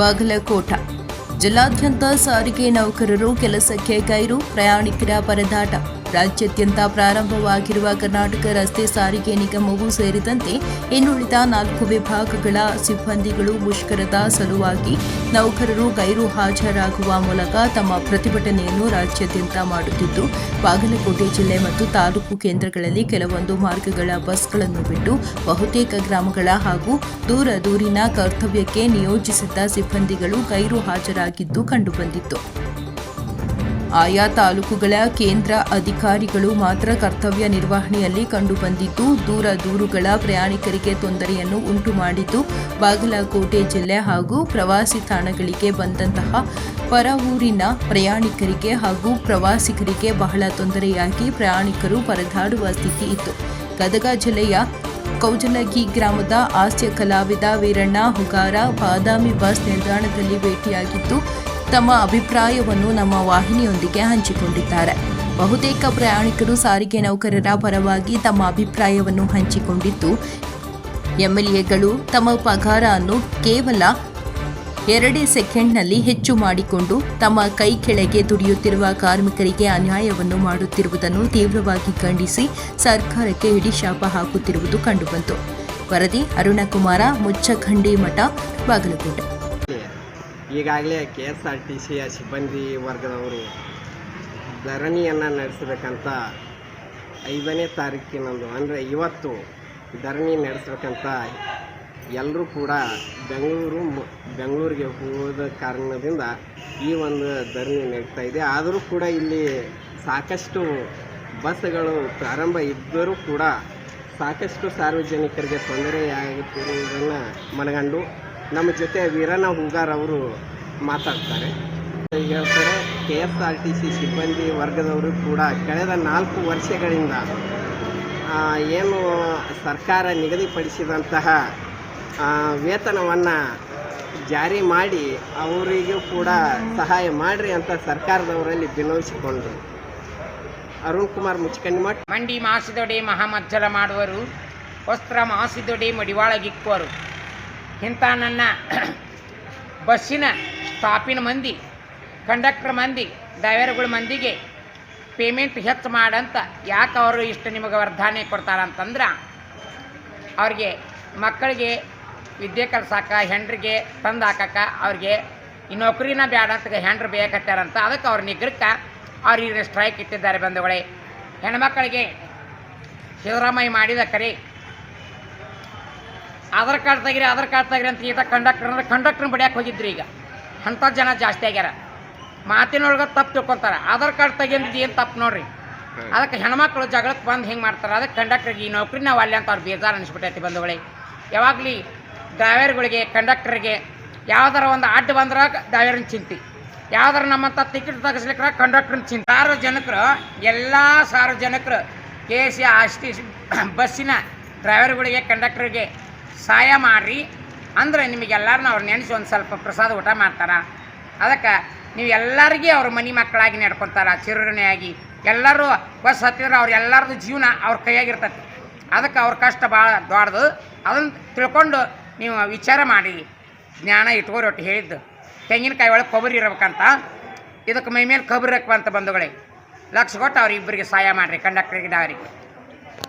ಬಾಗಲಕೋಟ. ಜಿಲ್ಲಾದ್ಯಂತ ಸಾರಿಗೆ ನೌಕರರು ಕೆಲಸಕ್ಕೆ ಗೈರು ಪ್ರಯಾಣಿಕರ ಪರದಾಟ. ರಾಜ್ಯಾದ್ಯಂತ ಪ್ರಾರಂಭವಾಗಿರುವ ಕರ್ನಾಟಕ ರಸ್ತೆ ಸಾರಿಗೆ ನಿಗಮವು ಸೇರಿದಂತೆ ಇನ್ನುಳಿದ ನಾಲ್ಕು ವಿಭಾಗಗಳ ಸಿಬ್ಬಂದಿಗಳು ಮುಷ್ಕರದ ಸಲುವಾಗಿ ನೌಕರರು ಗೈರು ಹಾಜರಾಗುವ ಮೂಲಕ ತಮ್ಮ ಪ್ರತಿಭಟನೆಯನ್ನು ರಾಜ್ಯಾದ್ಯಂತ ಮಾಡುತ್ತಿದ್ದು, ಬಾಗಲಕೋಟೆ ಜಿಲ್ಲೆ ಮತ್ತು ತಾಲೂಕು ಕೇಂದ್ರಗಳಲ್ಲಿ ಕೆಲವೊಂದು ಮಾರ್ಗಗಳ ಬಸ್ಗಳನ್ನು ಬಿಟ್ಟು ಬಹುತೇಕ ಗ್ರಾಮಗಳ ಹಾಗೂ ದೂರ ದೂರಿನ ಕರ್ತವ್ಯಕ್ಕೆ ನಿಯೋಜಿಸಿದ್ದ ಸಿಬ್ಬಂದಿಗಳು ಗೈರು ಹಾಜರಾಗಿದ್ದು ಕಂಡುಬಂದಿತ್ತು. ಆಯಾ ತಾಲೂಕುಗಳ ಕೇಂದ್ರ ಅಧಿಕಾರಿಗಳು ಮಾತ್ರ ಕರ್ತವ್ಯ ನಿರ್ವಹಣೆಯಲ್ಲಿ ಕಂಡುಬಂದಿದ್ದು, ದೂರ ದೂರುಗಳ ಪ್ರಯಾಣಿಕರಿಗೆ ತೊಂದರೆಯನ್ನು ಉಂಟು ಮಾಡಿದ್ದು, ಬಾಗಲಕೋಟೆ ಜಿಲ್ಲೆ ಹಾಗೂ ಪ್ರವಾಸಿ ತಾಣಗಳಿಗೆ ಬಂದಂತಹ ಪರ ಊರಿನ ಪ್ರಯಾಣಿಕರಿಗೆ ಹಾಗೂ ಪ್ರವಾಸಿಗರಿಗೆ ಬಹಳ ತೊಂದರೆಯಾಗಿ ಪ್ರಯಾಣಿಕರು ಪರದಾಡುವ ಸ್ಥಿತಿ ಇತ್ತು. ಗದಗ ಜಿಲ್ಲೆಯ ಕೌಜಲಗಿ ಗ್ರಾಮದ ಹಾಸ್ಯ ಕಲಾವಿದ ವೀರಣ್ಣ ಹುಗಾರ ಬಾದಾಮಿ ಬಸ್ ನಿಲ್ದಾಣದಲ್ಲಿ ಭೇಟಿಯಾಗಿದ್ದು ತಮ್ಮ ಅಭಿಪ್ರಾಯವನ್ನು ನಮ್ಮ ವಾಹಿನಿಯೊಂದಿಗೆ ಹಂಚಿಕೊಂಡಿದ್ದಾರೆ. ಬಹುತೇಕ ಪ್ರಯಾಣಿಕರು ಸಾರಿಗೆ ನೌಕರರ ಪರವಾಗಿ ತಮ್ಮ ಅಭಿಪ್ರಾಯವನ್ನು ಹಂಚಿಕೊಂಡಿದ್ದು, ಎಂಎಲ್ಎಗಳು ತಮ್ಮ ಪಗಾರವನ್ನು ಕೇವಲ ಎರಡೇ ಸೆಕೆಂಡ್ನಲ್ಲಿ ಹೆಚ್ಚು ಮಾಡಿಕೊಂಡು ತಮ್ಮ ಕೈ ಕೆಳಗೆ ದುಡಿಯುತ್ತಿರುವ ಕಾರ್ಮಿಕರಿಗೆ ಅನ್ಯಾಯವನ್ನು ಮಾಡುತ್ತಿರುವುದನ್ನು ತೀವ್ರವಾಗಿ ಖಂಡಿಸಿ ಸರ್ಕಾರಕ್ಕೆ ಹಿಡಿಶಾಪ ಹಾಕುತ್ತಿರುವುದು ಕಂಡುಬಂತು. ವರದಿ ಅರುಣಕುಮಾರ, ಮುಚ್ಚಖಂಡಿ ಮಠ, ಬಾಗಲಕೋಟೆ. ಈಗಾಗಲೇ ಕೆ ಎಸ್ ಆರ್ ಟಿ ಸಿಯ ಸಿಬ್ಬಂದಿ ವರ್ಗದವರು ಧರಣಿಯನ್ನು ನಡೆಸಬೇಕಂತ ಐದನೇ ತಾರೀಕಿನಂದು, ಅಂದರೆ ಇವತ್ತು ಧರಣಿ ನಡೆಸಬೇಕಂತ ಎಲ್ಲರೂ ಕೂಡ ಬೆಂಗಳೂರು ಬೆಂಗಳೂರಿಗೆ ಹೋದ ಕಾರಣದಿಂದ ಈ ಒಂದು ಧರಣಿ ನಡೀತಾ ಇದೆ. ಆದರೂ ಕೂಡ ಇಲ್ಲಿ ಸಾಕಷ್ಟು ಬಸ್ಗಳು ಪ್ರಾರಂಭ ಇದ್ದರೂ ಕೂಡ ಸಾಕಷ್ಟು ಸಾರ್ವಜನಿಕರಿಗೆ ತೊಂದರೆಯಾಗುತ್ತಿರುವುದನ್ನು ಮನಗಂಡು ನಮ್ಮ ಜೊತೆ ವೀರಣ್ಣ ಹೂಗಾರ್ ಅವರು ಮಾತಾಡ್ತಾರೆ. ಹೇಳ್ತಾರೆ K S R T C ಸಿಬ್ಬಂದಿ ವರ್ಗದವರು ಕೂಡ ಕಳೆದ ನಾಲ್ಕು ವರ್ಷಗಳಿಂದ ಏನು ಸರ್ಕಾರ ನಿಗದಿಪಡಿಸಿದಂತಹ ವೇತನವನ್ನು ಜಾರಿ ಮಾಡಿ ಅವರಿಗೂ ಕೂಡ ಸಹಾಯ ಮಾಡಿರಿ ಅಂತ ಸರ್ಕಾರದವರಲ್ಲಿ ವಿನೋದಿಸಿಕೊಂಡ್ರು. ಅರುಣ್ ಕುಮಾರ್ ಮುಚ್ಕನ್ಮಠ್ ಮಂಡಿ ಮಾಸಿದೊಡೆ ಮಹಾಮಜ್ಜಲ ಮಾಡುವರು, ವಸ್ತ್ರ ಮಾಸಿದೊಡೆ ಮಡಿವಾಳಗಿಕ್ಕುವರು ಇಂಥ ನನ್ನ ಬಸ್ಸಿನ ಸ್ಟಾಪಿನ ಮಂದಿ, ಕಂಡಕ್ಟರ್ ಮಂದಿ, ಡ್ರೈವರ್ಗಳ ಮಂದಿಗೆ ಪೇಮೆಂಟ್ ಹೆಚ್ಚು ಮಾಡಂತ ಯಾಕೆ ಅವರು ಇಷ್ಟು ನಿಮಗೆ ವರ್ಧಾನೆ ಕೊಡ್ತಾರಂತಂದ್ರೆ ಅವ್ರಿಗೆ ಮಕ್ಕಳಿಗೆ ವಿದ್ಯೆ ಕಲ್ಸಾಕ, ಹೆಂಡ್ರಿಗೆ ತಂದು ಹಾಕಕ್ಕೆ ಅವ್ರಿಗೆ ಈ ನೌಕರಿನ ಬೇಡ ಅಂತ ಹೆಂಡ್ರು ಬೇಕತ್ತಾರಂತ ಅದಕ್ಕೆ ಅವ್ರ ನಿಗ್ರಹಕ್ಕೆ ಅವ್ರಿಗೆ ಸ್ಟ್ರೈಕ್ ಇಟ್ಟಿದ್ದಾರೆ ಬಂಧುಗಳೇ. ಹೆಣ್ಮಕ್ಕಳಿಗೆ ಸಿದ್ದರಾಮಯ್ಯ ಮಾಡಿದ ಕರೆ ಆಧಾರ್ ಕಾರ್ಡ್ ತೆಗಿರಿ ಆಧಾರ್ ಕಾರ್ಡ್ ತೆಗಿರಿ ಅಂತ ಈತ ಕಂಡಕ್ಟರ್ ಅಂದ್ರೆ ಕಂಡಕ್ಟರ್ನ ಬಡಿಯಕ್ಕೆ ಹೋಗಿದ್ರಿ ಈಗ. ಅಂಥ ಜನ ಜಾಸ್ತಿ ಆಗ್ಯಾರ. ಮಾತಿನೊಳಗೆ ತಪ್ಪು ತಿಳ್ಕೊತಾರೆ. ಆಧಾರ್ ಕಾರ್ಡ್ ತೆಗಿಯೋದು ಏನು ತಪ್ಪು ನೋಡ್ರಿ? ಅದಕ್ಕೆ ಹೆಣ್ಮಕ್ಳು ಜಗಳಕ್ಕೆ ಬಂದು ಹಿಂಗೆ ಮಾಡ್ತಾರೆ? ಅದಕ್ಕೆ ಕಂಡಕ್ಟರ್ಗೆ ಈ ನೌಕರಿ ನಾವು ಅಲ್ಲಿ ಅಂತ ಅವ್ರು ಬೇಜಾರು ಅನಿಸ್ಬಿಟ್ಟೈತಿ ಬಂಧುಗಳೇ. ಯಾವಾಗಲಿ ಡ್ರೈವರ್ಗಳಿಗೆ ಕಂಡಕ್ಟರ್ಗೆ ಯಾವ್ದಾರ ಒಂದು ಅಡ್ಡ ಬಂದ್ರೆ ಡ್ರೈವರ್ನ ಚಿಂತೆ. ಯಾವ್ದಾರ ನಮ್ಮಂಥ ಟಿಕೆಟ್ ತೆಗಿಸ್ಲಿಕ್ಕೆ ಕಂಡಕ್ಟರ್ನ ಚಿಂತೆ. ಸಾರ್ವಜನಿಕರು ಎಲ್ಲ ಸಾರ್ವಜನಿಕರು K C R T C ಬಸ್ಸಿನ ಡ್ರೈವರ್ಗಳಿಗೆ ಕಂಡಕ್ಟರ್ಗೆ ಸಹಾಯ ಮಾಡಿರಿ. ಅಂದರೆ ನಿಮಗೆಲ್ಲರನ್ನ ಅವ್ರು ನೆನೆಸಿ ಒಂದು ಸ್ವಲ್ಪ ಪ್ರಸಾದ ಊಟ ಮಾಡ್ತಾರೆ. ಅದಕ್ಕೆ ನೀವು ಎಲ್ಲರಿಗೆ ಅವ್ರ ಮನೆ ಮಕ್ಕಳಾಗಿ ನಡ್ಕೊತಾರೆ ಚಿರಣೆಯಾಗಿ ಎಲ್ಲರೂ ಬಸ್ ಹತ್ತಿದ್ರೆ ಅವ್ರ ಎಲ್ಲರದ್ದು ಜೀವನ ಅವ್ರ ಕೈಯಾಗಿರ್ತೈತಿ. ಅದಕ್ಕೆ ಅವ್ರ ಕಷ್ಟ ಭಾಳ ದೊಡ್ಡದು ಅದನ್ನು ತಿಳ್ಕೊಂಡು ನೀವು ವಿಚಾರ ಮಾಡಿ. ಜ್ಞಾನ ಇಟ್ಕೋರಿ ಒಟ್ಟು ಹೇಳಿದ್ದು. ತೆಂಗಿನಕಾಯಿ ಒಳಗೆ ಕೊಬ್ಬರಿ ಇರ್ಬೇಕಂತ. ಇದಕ್ಕೆ ಮೈ ಮೇಲೆ ಕೊಬ್ಬರಿ ಹಾಕುವಂಥ ಬಂಧುಗಳೇ. ಲಕ್ಷ ಕೊಟ್ಟು ಅವ್ರಿಬ್ಬರಿಗೆ ಸಹಾಯ ಮಾಡಿರಿ ಕಂಡಕ್ಟರ್ಗೆ ಡ್ರೈವರಿಗೆ